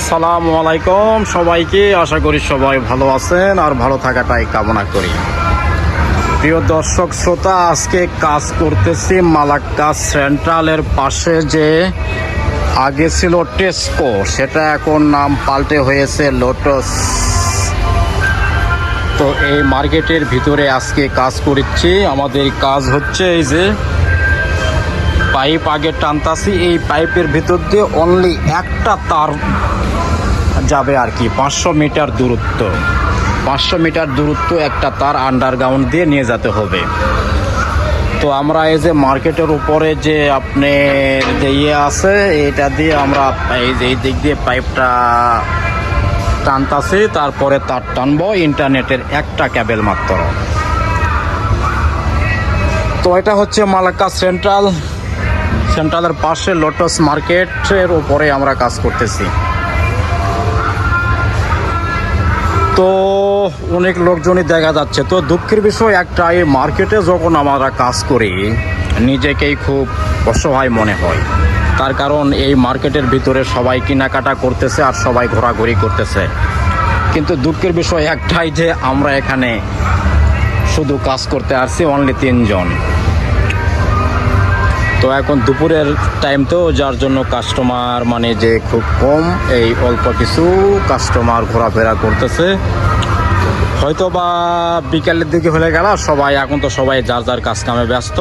আসসালামু আলাইকুম। সবাইকে আশা করি সবাই ভালো আছেন আর ভালো থাকাটাই কামনা করি। প্রিয় দর্শক, শ্রোতা, আজকে কাজ করতেছি মালাক্কা সেন্ট্রালের পাশে যে আগে ছিল টেস্কো, সেটা এখন নাম পাল্টে হয়েছে লোটস। তো এই মার্কেটের ভিতরে আজকে কাজ করছি। আমাদের কাজ হচ্ছে এই যে পাইপ আগে টানতাছি, এই পাইপের ভিতর দিয়ে অনলি একটা তার যাবে আর কি, পাঁচশো মিটার দূরত্ব। পাঁচশো মিটার দূরত্ব একটা তার আন্ডারগ্রাউন্ড দিয়ে নিয়ে যেতে হবে। তো আমরা এই যে মার্কেটের উপরে যে আপনি যে ইয়ে আছে, এটা দিয়ে আমরা এই যে এই দিক দিয়ে পাইপটা টানতাছি, তারপরে তার টানবো, ইন্টারনেটের একটা ক্যাবেল মাত্র। তো এটা হচ্ছে মালাক্কা সেন্ট্রাল। সেন্ট্রালের পাশে লোটাস মার্কেটের উপরে আমরা কাজ করতেছি। তো অনেক লোকজনই দেখা যাচ্ছে। তো দুঃখের বিষয় একটা এই মার্কেটে যখন আমরা কাজ করি, নিজেকেই খুব অসহায় মনে হয়। তার কারণ এই মার্কেটের ভিতরে সবাই কেনাকাটা করতেছে আর সবাই ঘোরাঘুরি করতেছে। কিন্তু দুঃখের বিষয় একটাই যে আমরা এখানে শুধু কাজ করতে আসছি অনলি তিনজন। তো এখন দুপুরের টাইম তো, যার জন্য কাস্টমার মানে যে খুব কম, এই অল্প কিছু কাস্টমার ঘোরাফেরা করতেছে। হয়তো বা বিকালের দিকে হলে গেল, সবাই এখন তো সবাই যার যার কাজ কামে ব্যস্ত।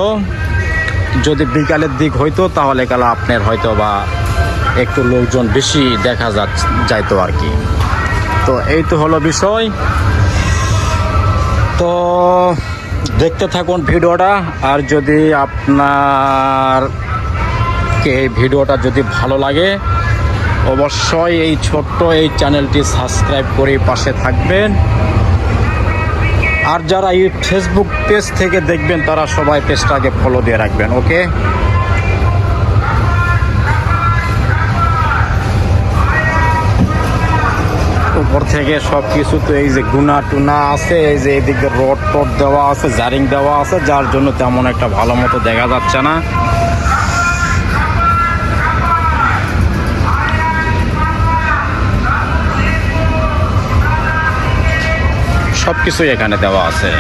যদি বিকালের দিক হইতো, তাহলে গেল আপনার হয়তো বা একটু লোকজন বেশি দেখা যাইতো আর কি। তো এই তো হলো বিষয়। তো দেখতে থাকুন ভিডিওটা, আর যদি আপনার কে এই ভিডিওটা যদি ভালো লাগে, অবশ্যই এই ছোট্ট এই চ্যানেলটি সাবস্ক্রাইব করে পাশে থাকবেন। আর যারা এই ফেসবুক পেজ থেকে দেখবেন, তারা সবাই পেজটাকে ফলো দিয়ে রাখবেন ওকে উপর থেকে সব কিছু তো এই যে গুনা টুনা আছে, এই যে এদিকে রড টড দেওয়া আছে, জারিং দেওয়া আছে, যার জন্য তেমন একটা ভালো মতো দেখা যাচ্ছে না। সব কিছুই এখানে দেওয়া আছে।